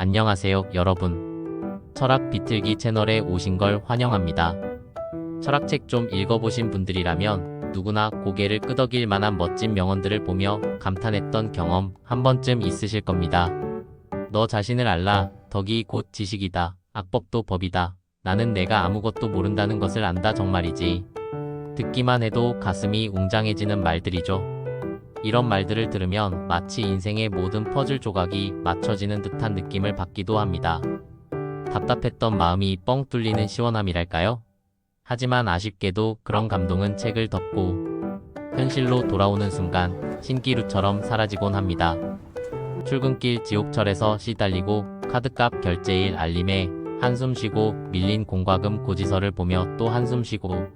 안녕하세요, 여러분. 철학 비틀기 채널에 오신 걸 환영합니다. 철학책 좀 읽어보신 분들이라면 누구나 고개를 끄덕일 만한 멋진 명언들을 보며 감탄했던 경험 한 번쯤 있으실 겁니다. 너 자신을 알라. 덕이 곧 지식이다. 악법도 법이다. 나는 내가 아무것도 모른다는 것을 안다 정말이지. 듣기만 해도 가슴이 웅장해지는 말들이죠. 이런 말들을 들으면 마치 인생의 모든 퍼즐 조각이 맞춰지는 듯한 느낌을 받기도 합니다. 답답했던 마음이 뻥 뚫리는 시원함이랄까요? 하지만 아쉽게도 그런 감동은 책을 덮고 현실로 돌아오는 순간 신기루처럼 사라지곤 합니다. 출근길 지옥철에서 시달리고 카드값 결제일 알림에 한숨 쉬고 밀린 공과금 고지서를 보며 또 한숨 쉬고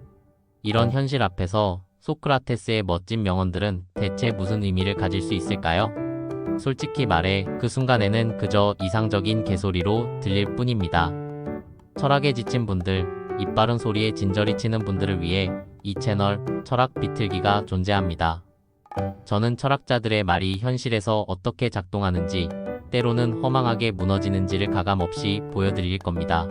이런 현실 앞에서 소크라테스의 멋진 명언들은 대체 무슨 의미를 가질 수 있을까요? 솔직히 말해 그 순간에는 그저 이상적인 개소리로 들릴 뿐입니다. 철학에 지친 분들, 입 바른 소리에 진저리 치는 분들을 위해 이 채널 철학 비틀기가 존재합니다. 저는 철학자들의 말이 현실에서 어떻게 작동하는지, 때로는 허망하게 무너지는지를 가감없이 보여드릴 겁니다.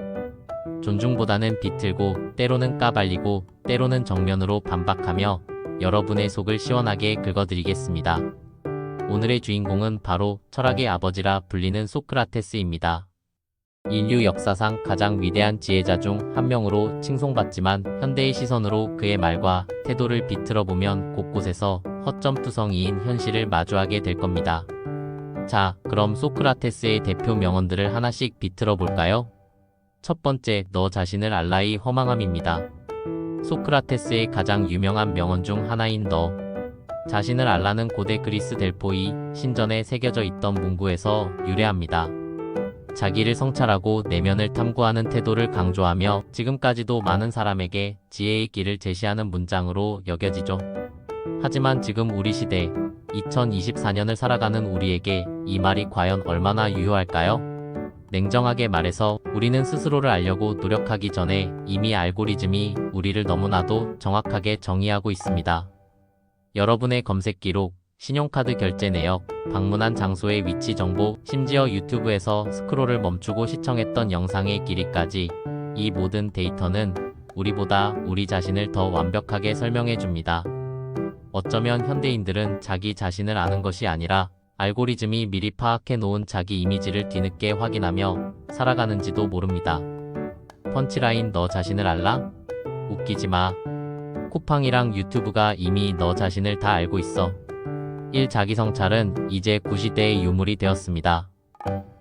존중보다는 비틀고, 때로는 까발리고, 때로는 정면으로 반박하며 여러분의 속을 시원하게 긁어드리겠습니다. 오늘의 주인공은 바로 철학의 아버지라 불리는 소크라테스입니다. 인류 역사상 가장 위대한 지혜자 중 한 명으로 칭송받지만 현대의 시선으로 그의 말과 태도를 비틀어 보면 곳곳에서 허점투성이인 현실을 마주하게 될 겁니다. 자, 그럼 소크라테스의 대표 명언들을 하나씩 비틀어 볼까요? 첫 번째, 너 자신을 알라의 허망함입니다. 소크라테스의 가장 유명한 명언 중 하나인 너. 자신을 알라는 고대 그리스 델포이 신전에 새겨져 있던 문구에서 유래합니다. 자기를 성찰하고 내면을 탐구하는 태도를 강조하며 지금까지도 많은 사람에게 지혜의 길을 제시하는 문장으로 여겨지죠. 하지만 지금 우리 시대 2024년을 살아가는 우리에게 이 말이 과연 얼마나 유효할까요? 냉정하게 말해서 우리는 스스로를 알려고 노력하기 전에 이미 알고리즘이 우리를 너무나도 정확하게 정의하고 있습니다. 여러분의 검색 기록, 신용카드 결제 내역, 방문한 장소의 위치 정보, 심지어 유튜브에서 스크롤을 멈추고 시청했던 영상의 길이까지 이 모든 데이터는 우리보다 우리 자신을 더 완벽하게 설명해 줍니다. 어쩌면 현대인들은 자기 자신을 아는 것이 아니라 알고리즘이 미리 파악해 놓은 자기 이미지를 뒤늦게 확인하며 살아가는지도 모릅니다. 펀치라인 너 자신을 알라? 웃기지 마. 쿠팡이랑 유튜브가 이미 너 자신을 다 알고 있어. 1. 자기성찰은 이제 구시대의 유물이 되었습니다.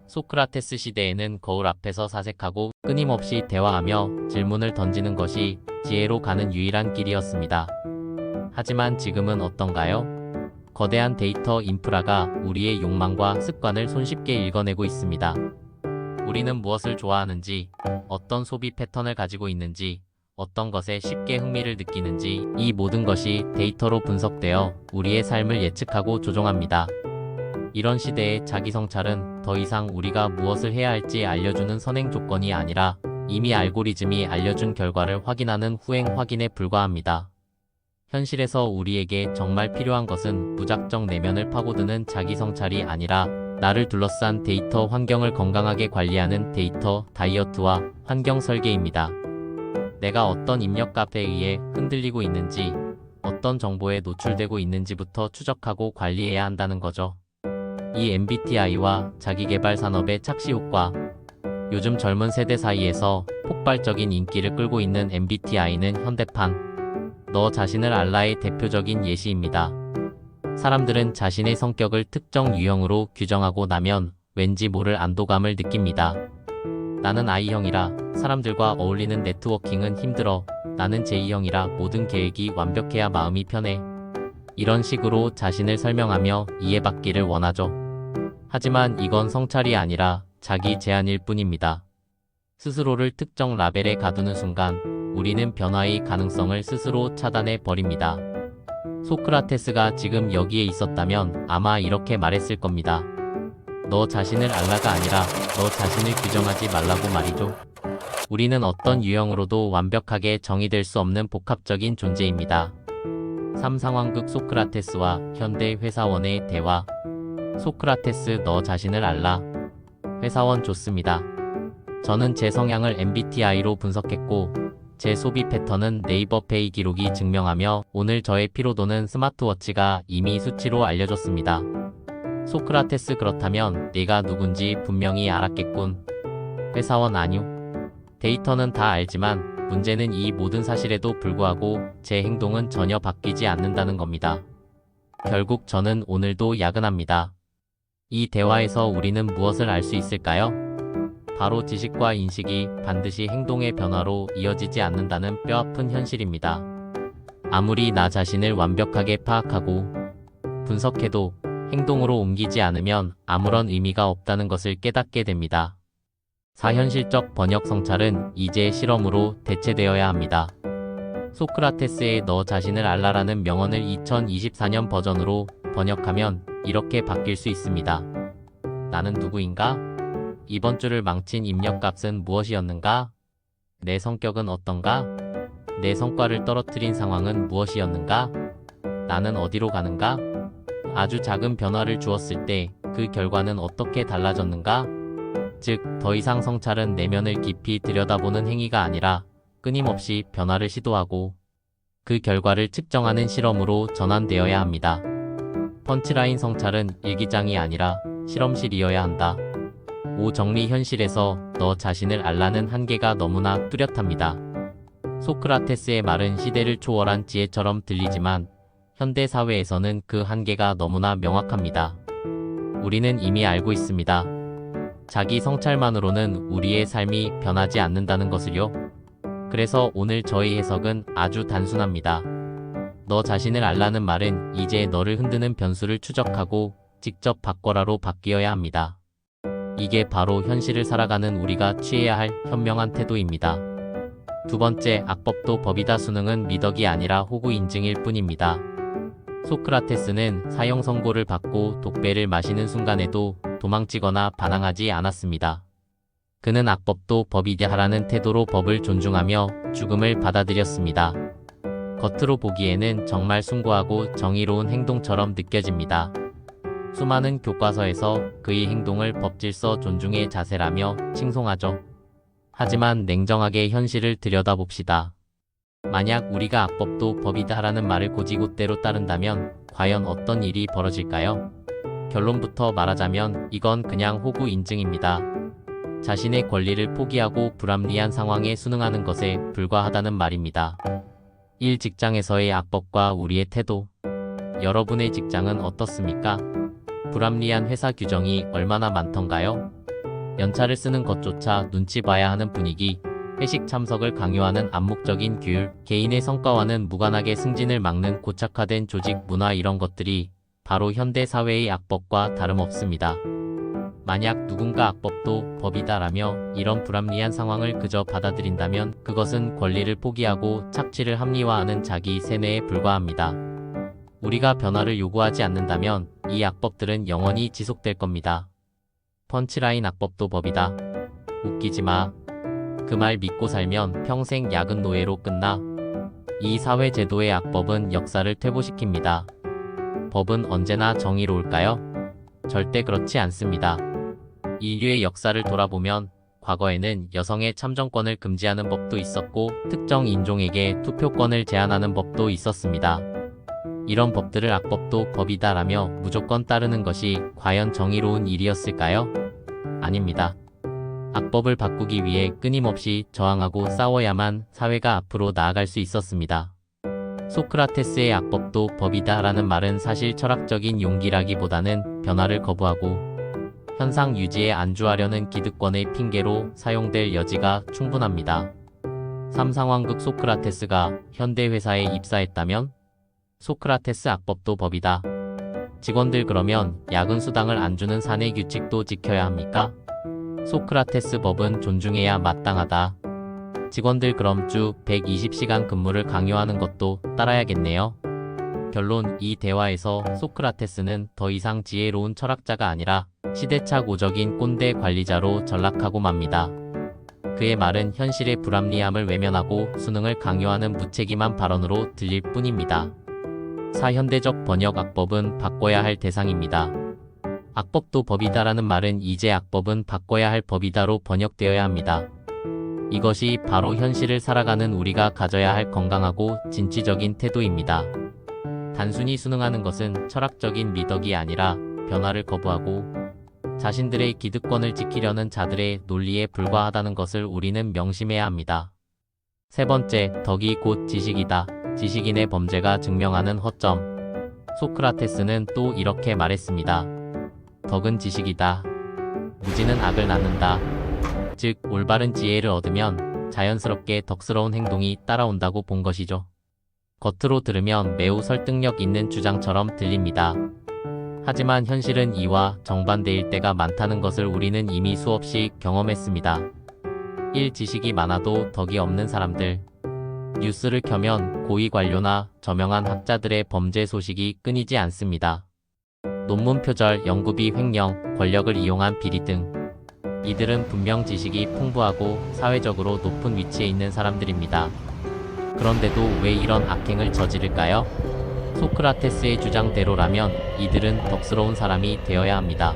소크라테스 시대에는 거울 앞에서 사색하고 끊임없이 대화하며 질문을 던지는 것이 지혜로 가는 유일한 길이었습니다. 하지만 지금은 어떤가요? 거대한 데이터 인프라가 우리의 욕망과 습관을 손쉽게 읽어내고 있습니다. 우리는 무엇을 좋아하는지, 어떤 소비 패턴을 가지고 있는지, 어떤 것에 쉽게 흥미를 느끼는지 이 모든 것이 데이터로 분석되어 우리의 삶을 예측하고 조종합니다. 이런 시대의 자기 성찰은 더 이상 우리가 무엇을 해야 할지 알려주는 선행 조건이 아니라 이미 알고리즘이 알려준 결과를 확인하는 후행 확인에 불과합니다. 현실에서 우리에게 정말 필요한 것은 무작정 내면을 파고드는 자기 성찰이 아니라 나를 둘러싼 데이터 환경을 건강하게 관리하는 데이터 다이어트와 환경 설계입니다. 내가 어떤 입력 값에 의해 흔들리고 있는지, 어떤 정보에 노출되고 있는지부터 추적하고 관리해야 한다는 거죠. 이 MBTI와 자기개발 산업의 착시 효과. 요즘 젊은 세대 사이에서 폭발적인 인기를 끌고 있는 MBTI는 현대판. 너 자신을 알라의 대표적인 예시입니다. 사람들은 자신의 성격을 특정 유형으로 규정하고 나면 왠지 모를 안도감을 느낍니다. 나는 I형이라 사람들과 어울리는 네트워킹은 힘들어. 나는 J형이라 모든 계획이 완벽해야 마음이 편해. 이런 식으로 자신을 설명하며 이해받기를 원하죠. 하지만 이건 성찰이 아니라 자기 제한일 뿐입니다. 스스로를 특정 라벨에 가두는 순간 우리는 변화의 가능성을 스스로 차단해 버립니다. 소크라테스가 지금 여기에 있었다면 아마 이렇게 말했을 겁니다. 너 자신을 알라가 아니라 너 자신을 규정하지 말라고 말이죠. 우리는 어떤 유형으로도 완벽하게 정의될 수 없는 복합적인 존재입니다. 3상황극 소크라테스와 현대 회사원의 대화. 소크라테스 너 자신을 알라. 회사원 좋습니다. 저는 제 성향을 MBTI로 분석했고 제 소비 패턴은 네이버 페이 기록이 증명하며 오늘 저의 피로도는 스마트워치가 이미 수치로 알려줬습니다. 소크라테스 그렇다면 내가 누군지 분명히 알았겠군. 회사원 아니오. 데이터는 다 알지만 문제는 이 모든 사실에도 불구하고 제 행동은 전혀 바뀌지 않는다는 겁니다. 결국 저는 오늘도 야근합니다. 이 대화에서 우리는 무엇을 알 수 있을까요? 바로 지식과 인식이 반드시 행동의 변화로 이어지지 않는다는 뼈아픈 현실입니다. 아무리 나 자신을 완벽하게 파악하고 분석해도 행동으로 옮기지 않으면 아무런 의미가 없다는 것을 깨닫게 됩니다. 사현실적 번역 성찰은 이제 실험으로 대체되어야 합니다. 소크라테스의 너 자신을 알라라는 명언을 2024년 버전으로 번역하면 이렇게 바뀔 수 있습니다. 나는 누구인가? 이번 주를 망친 입력값은 무엇이었는가? 내 성격은 어떤가? 내 성과를 떨어뜨린 상황은 무엇이었는가? 나는 어디로 가는가? 아주 작은 변화를 주었을 때 그 결과는 어떻게 달라졌는가? 즉, 더 이상 성찰은 내면을 깊이 들여다보는 행위가 아니라 끊임없이 변화를 시도하고 그 결과를 측정하는 실험으로 전환되어야 합니다. 펀치라인 성찰은 일기장이 아니라 실험실이어야 한다. 오 정리 현실에서 너 자신을 알라는 한계가 너무나 뚜렷합니다. 소크라테스의 말은 시대를 초월한 지혜처럼 들리지만 현대 사회에서는 그 한계가 너무나 명확합니다. 우리는 이미 알고 있습니다. 자기 성찰만으로는 우리의 삶이 변하지 않는다는 것을요. 그래서 오늘 저희 해석은 아주 단순합니다. 너 자신을 알라는 말은 이제 너를 흔드는 변수를 추적하고 직접 바꿔라로 바뀌어야 합니다. 이게 바로 현실을 살아가는 우리가 취해야 할 현명한 태도입니다. 두 번째, 악법도 법이다 수능은 미덕이 아니라 호구 인증일 뿐입니다. 소크라테스는 사형 선고를 받고 독배를 마시는 순간에도 도망치거나 반항하지 않았습니다. 그는 악법도 법이다라는 태도로 법을 존중하며 죽음을 받아들였습니다. 겉으로 보기에는 정말 숭고하고 정의로운 행동처럼 느껴집니다. 수많은 교과서에서 그의 행동을 법질서 존중의 자세라며 칭송하죠. 하지만 냉정하게 현실을 들여다봅시다. 만약 우리가 악법도 법이다라는 말을 고지고대로 따른다면 과연 어떤 일이 벌어질까요? 결론부터 말하자면 이건 그냥 호구 인증입니다. 자신의 권리를 포기하고 불합리한 상황에 순응하는 것에 불과하다는 말입니다. 일 직장에서의 악법과 우리의 태도. 여러분의 직장은 어떻습니까? 불합리한 회사 규정이 얼마나 많던가요? 연차를 쓰는 것조차 눈치 봐야 하는 분위기, 회식 참석을 강요하는 암묵적인 규율, 개인의 성과와는 무관하게 승진을 막는 고착화된 조직 문화 이런 것들이 바로 현대 사회의 악법과 다름없습니다. 만약 누군가 악법도 법이다라며 이런 불합리한 상황을 그저 받아들인다면 그것은 권리를 포기하고 착취를 합리화하는 자기 세뇌에 불과합니다. 우리가 변화를 요구하지 않는다면 이 악법들은 영원히 지속될 겁니다. 펀치라인 악법도 법이다. 웃기지 마. 그 말 믿고 살면 평생 야근 노예로 끝나. 이 사회 제도의 악법은 역사를 퇴보시킵니다. 법은 언제나 정의로울까요? 절대 그렇지 않습니다. 인류의 역사를 돌아보면 과거에는 여성의 참정권을 금지하는 법도 있었고 특정 인종에게 투표권을 제한하는 법도 있었습니다. 이런 법들을 악법도 법이다라며 무조건 따르는 것이 과연 정의로운 일이었을까요? 아닙니다. 악법을 바꾸기 위해 끊임없이 저항하고 싸워야만 사회가 앞으로 나아갈 수 있었습니다. 소크라테스의 악법도 법이다라는 말은 사실 철학적인 용기라기보다는 변화를 거부하고 현상 유지에 안주하려는 기득권의 핑계로 사용될 여지가 충분합니다. 3상황극 소크라테스가 현대 회사에 입사했다면 소크라테스 악법도 법이다. 직원들 그러면 야근 수당을 안 주는 사내 규칙도 지켜야 합니까? 소크라테스 법은 존중해야 마땅하다. 직원들 그럼 주 120시간 근무를 강요하는 것도 따라야겠네요. 결론 이 대화에서 소크라테스는 더 이상 지혜로운 철학자가 아니라 시대착오적인 꼰대 관리자로 전락하고 맙니다. 그의 말은 현실의 불합리함을 외면하고 수능을 강요하는 무책임한 발언으로 들릴 뿐입니다. 사현대적 번역 악법은 바꿔야 할 대상입니다. 악법도 법이다라는 말은 이제 악법은 바꿔야 할 법이다로 번역되어야 합니다. 이것이 바로 현실을 살아가는 우리가 가져야 할 건강하고 진취적인 태도입니다. 단순히 순응하는 것은 철학적인 미덕이 아니라 변화를 거부하고 자신들의 기득권을 지키려는 자들의 논리에 불과하다는 것을 우리는 명심해야 합니다. 세 번째, 덕이 곧 지식이다. 지식인의 범죄가 증명하는 허점. 소크라테스는 또 이렇게 말했습니다. 덕은 지식이다. 무지는 악을 낳는다. 즉, 올바른 지혜를 얻으면 자연스럽게 덕스러운 행동이 따라온다고 본 것이죠. 겉으로 들으면 매우 설득력 있는 주장처럼 들립니다. 하지만 현실은 이와 정반대일 때가 많다는 것을 우리는 이미 수없이 경험했습니다. 1. 지식이 많아도 덕이 없는 사람들. 뉴스를 켜면 고위 관료나 저명한 학자들의 범죄 소식이 끊이지 않습니다. 논문 표절, 연구비 횡령, 권력을 이용한 비리 등. 이들은 분명 지식이 풍부하고 사회적으로 높은 위치에 있는 사람들입니다. 그런데도 왜 이런 악행을 저지를까요? 소크라테스의 주장대로라면 이들은 덕스러운 사람이 되어야 합니다.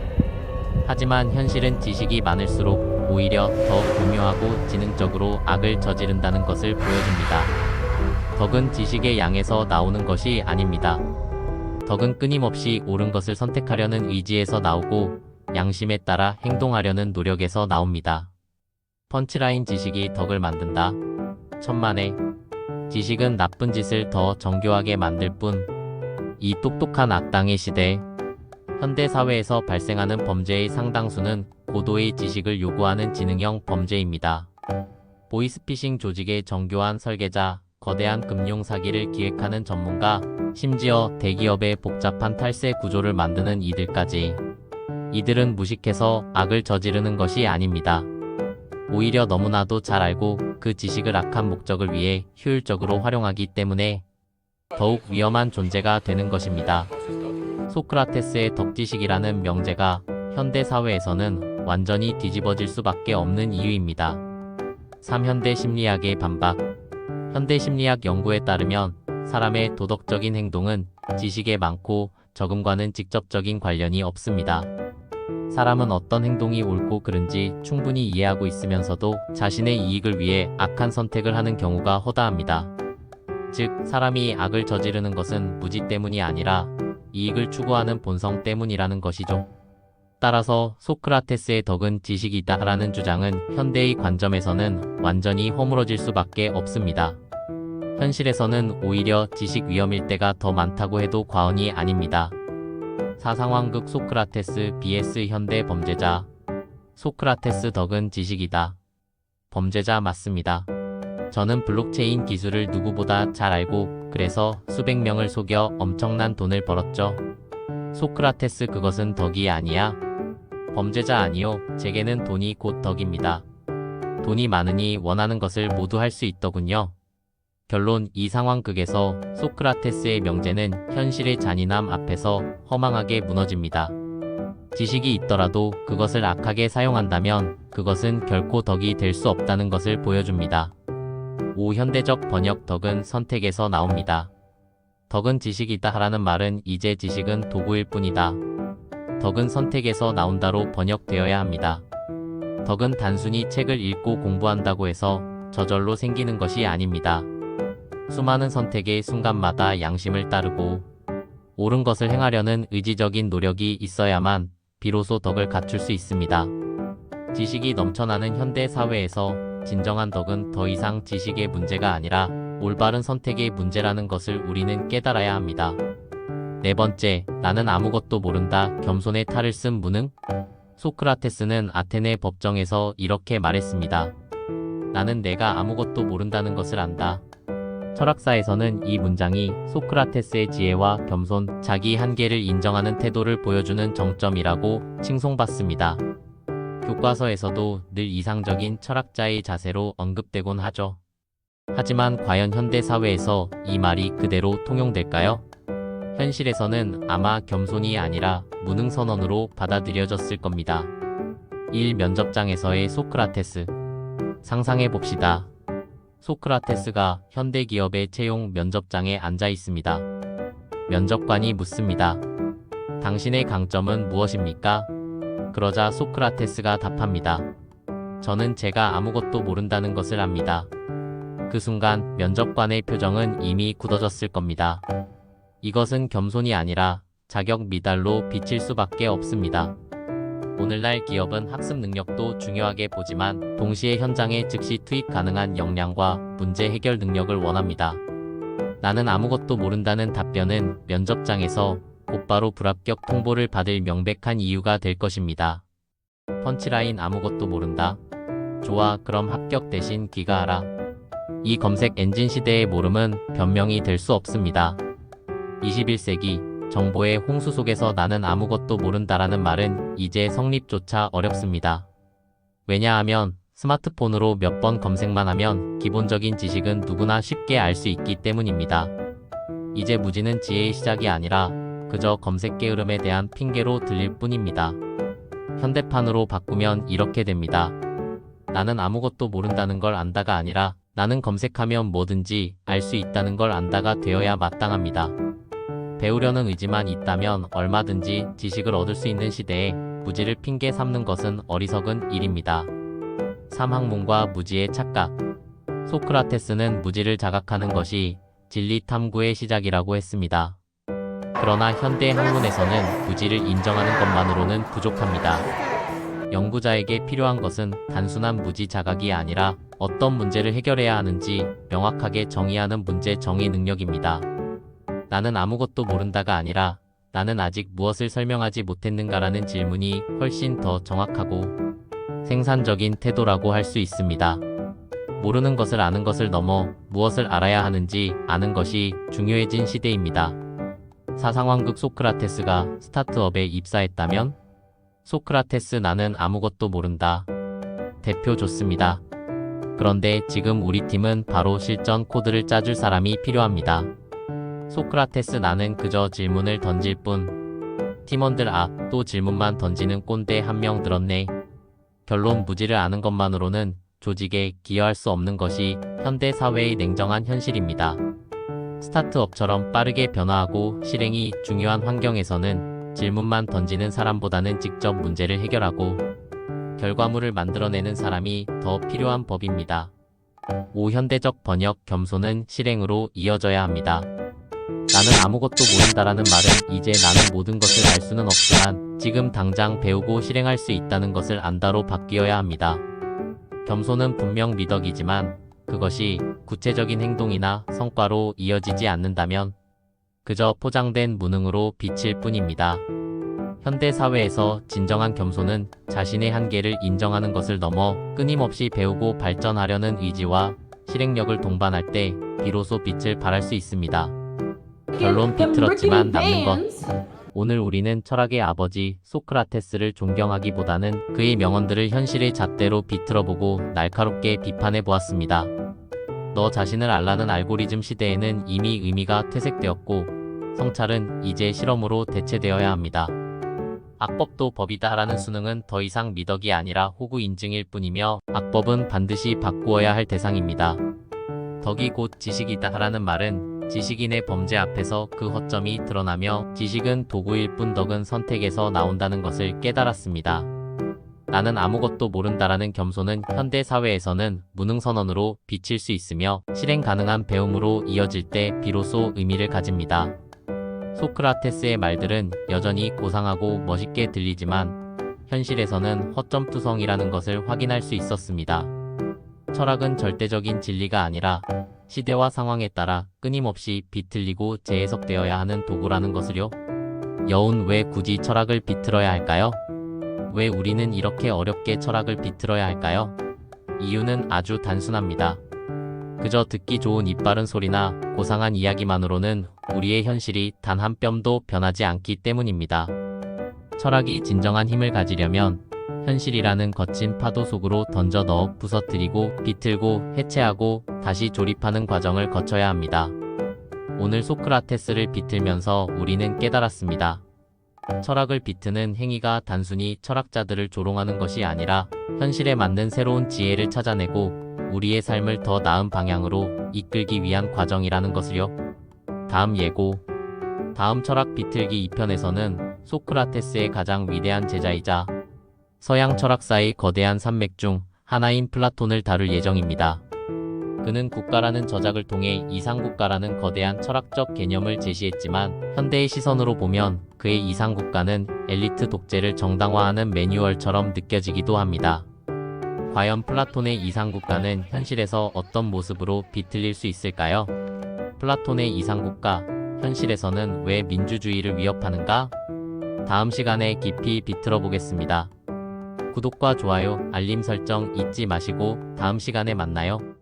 하지만 현실은 지식이 많을수록 오히려 더 교묘하고 지능적으로 악을 저지른다는 것을 보여줍니다. 덕은 지식의 양에서 나오는 것이 아닙니다. 덕은 끊임없이 옳은 것을 선택하려는 의지에서 나오고 양심에 따라 행동하려는 노력에서 나옵니다. 펀치라인 지식이 덕을 만든다. 천만에 지식은 나쁜 짓을 더 정교하게 만들 뿐, 이 똑똑한 악당의 시대, 현대 사회에서 발생하는 범죄의 상당수는 고도의 지식을 요구하는 지능형 범죄입니다. 보이스피싱 조직의 정교한 설계자, 거대한 금융 사기를 기획하는 전문가, 심지어 대기업의 복잡한 탈세 구조를 만드는 이들까지. 이들은 무식해서 악을 저지르는 것이 아닙니다. 오히려 너무나도 잘 알고 그 지식을 악한 목적을 위해 효율적으로 활용하기 때문에 더욱 위험한 존재가 되는 것입니다. 소크라테스의 덕지식이라는 명제가 현대 사회에서는 완전히 뒤집어질 수밖에 없는 이유입니다. 3현대 심리학의 반박 현대 심리학 연구에 따르면 사람의 도덕적인 행동은 지식에 많고 적응과는 직접적인 관련이 없습니다. 사람은 어떤 행동이 옳고 그른지 충분히 이해하고 있으면서도 자신의 이익을 위해 악한 선택을 하는 경우가 허다합니다. 즉, 사람이 악을 저지르는 것은 무지 때문이 아니라 이익을 추구하는 본성 때문이라는 것이죠. 따라서 소크라테스의 덕은 지식이다라는 주장은 현대의 관점에서는 완전히 허물어질 수밖에 없습니다. 현실에서는 오히려 지식 위험일 때가 더 많다고 해도 과언이 아닙니다. 사상왕극 소크라테스 vs 현대 범죄자 소크라테스 덕은 지식이다. 범죄자 맞습니다. 저는 블록체인 기술을 누구보다 잘 알고 그래서 수백 명을 속여 엄청난 돈을 벌었죠. 소크라테스 그것은 덕이 아니야. 범죄자 아니요. 제게는 돈이 곧 덕입니다. 돈이 많으니 원하는 것을 모두 할 수 있더군요. 결론 이 상황극에서 소크라테스의 명제는 현실의 잔인함 앞에서 허망하게 무너집니다. 지식이 있더라도 그것을 악하게 사용한다면 그것은 결코 덕이 될 수 없다는 것을 보여줍니다. 5. 현대적 번역 덕은 선택에서 나옵니다. 덕은 지식이다 하라는 말은 이제 지식은 도구일 뿐이다. 덕은 선택에서 나온다로 번역되어야 합니다. 덕은 단순히 책을 읽고 공부한다고 해서 저절로 생기는 것이 아닙니다. 수많은 선택의 순간마다 양심을 따르고 옳은 것을 행하려는 의지적인 노력이 있어야만 비로소 덕을 갖출 수 있습니다. 지식이 넘쳐나는 현대 사회에서 진정한 덕은 더 이상 지식의 문제가 아니라 올바른 선택의 문제라는 것을 우리는 깨달아야 합니다. 네 번째, 나는 아무것도 모른다. 겸손의 탈을 쓴 무능? 소크라테스는 아테네 법정에서 이렇게 말했습니다. 나는 내가 아무것도 모른다는 것을 안다. 철학사에서는 이 문장이 소크라테스의 지혜와 겸손, 자기 한계를 인정하는 태도를 보여주는 정점이라고 칭송받습니다. 교과서에서도 늘 이상적인 철학자의 자세로 언급되곤 하죠. 하지만 과연 현대 사회에서 이 말이 그대로 통용될까요? 현실에서는 아마 겸손이 아니라 무능 선언으로 받아들여졌을 겁니다. 1. 면접장에서의 소크라테스 상상해 봅시다. 소크라테스가 현대 기업의 채용 면접장에 앉아 있습니다. 면접관이 묻습니다. 당신의 강점은 무엇입니까? 그러자 소크라테스가 답합니다. 저는 제가 아무것도 모른다는 것을 압니다. 그 순간 면접관의 표정은 이미 굳어졌을 겁니다. 이것은 겸손이 아니라 자격 미달로 비칠 수밖에 없습니다. 오늘날 기업은 학습 능력도 중요하게 보지만 동시에 현장에 즉시 투입 가능한 역량과 문제 해결 능력을 원합니다. 나는 아무것도 모른다는 답변은 면접장에서 곧바로 불합격 통보를 받을 명백한 이유가 될 것입니다. 펀치라인 아무것도 모른다. 좋아, 그럼 합격 대신 귀가하라. 이 검색 엔진 시대의 모름은 변명이 될 수 없습니다. 21세기 정보의 홍수 속에서 나는 아무것도 모른다라는 말은 이제 성립조차 어렵습니다. 왜냐하면 스마트폰으로 몇 번 검색만 하면 기본적인 지식은 누구나 쉽게 알 수 있기 때문입니다. 이제 무지는 지혜의 시작이 아니라 그저 검색 게으름에 대한 핑계로 들릴 뿐입니다. 현대판으로 바꾸면 이렇게 됩니다. 나는 아무것도 모른다는 걸 안다가 아니라 나는 검색하면 뭐든지 알 수 있다는 걸 안다가 되어야 마땅합니다. 배우려는 의지만 있다면 얼마든지 지식을 얻을 수 있는 시대에 무지를 핑계 삼는 것은 어리석은 일입니다. 삼학문과 무지의 착각. 소크라테스는 무지를 자각하는 것이 진리 탐구의 시작이라고 했습니다. 그러나 현대 학문에서는 무지를 인정하는 것만으로는 부족합니다. 연구자에게 필요한 것은 단순한 무지 자각이 아니라 어떤 문제를 해결해야 하는지 명확하게 정의하는 문제 정의 능력입니다. 나는 아무것도 모른다가 아니라 나는 아직 무엇을 설명하지 못했는가라는 질문이 훨씬 더 정확하고 생산적인 태도라고 할 수 있습니다. 모르는 것을 아는 것을 넘어 무엇을 알아야 하는지 아는 것이 중요해진 시대입니다. 사상왕국 소크라테스가 스타트업에 입사했다면 소크라테스 나는 아무것도 모른다. 대표 좋습니다. 그런데 지금 우리 팀은 바로 실전 코드를 짜줄 사람이 필요합니다. 소크라테스 나는 그저 질문을 던질 뿐. 팀원들 아, 또 질문만 던지는 꼰대 한 명 들었네. 결론 무지를 아는 것만으로는 조직에 기여할 수 없는 것이 현대 사회의 냉정한 현실입니다. 스타트업처럼 빠르게 변화하고 실행이 중요한 환경에서는 질문만 던지는 사람보다는 직접 문제를 해결하고 결과물을 만들어내는 사람이 더 필요한 법입니다. 5. 현대적 번역 겸손은 실행으로 이어져야 합니다. 나는 아무것도 모른다라는 말은 이제 나는 모든 것을 알 수는 없지만 지금 당장 배우고 실행할 수 있다는 것을 안다로 바뀌어야 합니다. 겸손은 분명 미덕이지만 그것이 구체적인 행동이나 성과로 이어지지 않는다면 그저 포장된 무능으로 비칠 뿐입니다. 현대 사회에서 진정한 겸손은 자신의 한계를 인정하는 것을 넘어 끊임없이 배우고 발전하려는 의지와 실행력을 동반할 때 비로소 빛을 발할 수 있습니다. 결론 비틀었지만 남는 것. 오늘 우리는 철학의 아버지 소크라테스를 존경하기보다는 그의 명언들을 현실의 잣대로 비틀어보고 날카롭게 비판해 보았습니다. 너 자신을 알라는 알고리즘 시대에는 이미 의미가 퇴색되었고 성찰은 이제 실험으로 대체되어야 합니다. 악법도 법이다라는 수능은 더 이상 미덕이 아니라 호구 인증일 뿐이며 악법은 반드시 바꾸어야 할 대상입니다. 덕이 곧 지식이다라는 말은 지식인의 범죄 앞에서 그 허점이 드러나며 지식은 도구일 뿐 덕은 선택에서 나온다는 것을 깨달았습니다. 나는 아무것도 모른다라는 겸손은 현대 사회에서는 무능선언으로 비칠 수 있으며 실행 가능한 배움으로 이어질 때 비로소 의미를 가집니다. 소크라테스의 말들은 여전히 고상하고 멋있게 들리지만 현실에서는 허점투성이라는 것을 확인할 수 있었습니다. 철학은 절대적인 진리가 아니라 시대와 상황에 따라 끊임없이 비틀리고 재해석되어야 하는 도구라는 것을요. 여운 왜 굳이 철학을 비틀어야 할까요? 왜 우리는 이렇게 어렵게 철학을 비틀어야 할까요? 이유는 아주 단순합니다. 그저 듣기 좋은 이빠른 소리나 고상한 이야기만으로는 우리의 현실이 단 한 뼘도 변하지 않기 때문입니다. 철학이 진정한 힘을 가지려면 현실이라는 거친 파도 속으로 던져 넣어 부서뜨리고 비틀고 해체하고 다시 조립하는 과정을 거쳐야 합니다. 오늘 소크라테스를 비틀면서 우리는 깨달았습니다. 철학을 비트는 행위가 단순히 철학자들을 조롱하는 것이 아니라 현실에 맞는 새로운 지혜를 찾아내고 우리의 삶을 더 나은 방향으로 이끌기 위한 과정이라는 것을요. 다음 예고. 다음 철학 비틀기 2편에서는 소크라테스의 가장 위대한 제자이자 서양 철학사의 거대한 산맥 중 하나인 플라톤을 다룰 예정입니다. 그는 국가라는 저작을 통해 이상국가라는 거대한 철학적 개념을 제시했지만 현대의 시선으로 보면 그의 이상국가는 엘리트 독재를 정당화하는 매뉴얼처럼 느껴지기도 합니다. 과연 플라톤의 이상국가는 현실에서 어떤 모습으로 비틀릴 수 있을까요? 플라톤의 이상국가, 현실에서는 왜 민주주의를 위협하는가? 다음 시간에 깊이 비틀어 보겠습니다. 구독과 좋아요, 알림 설정 잊지 마시고 다음 시간에 만나요.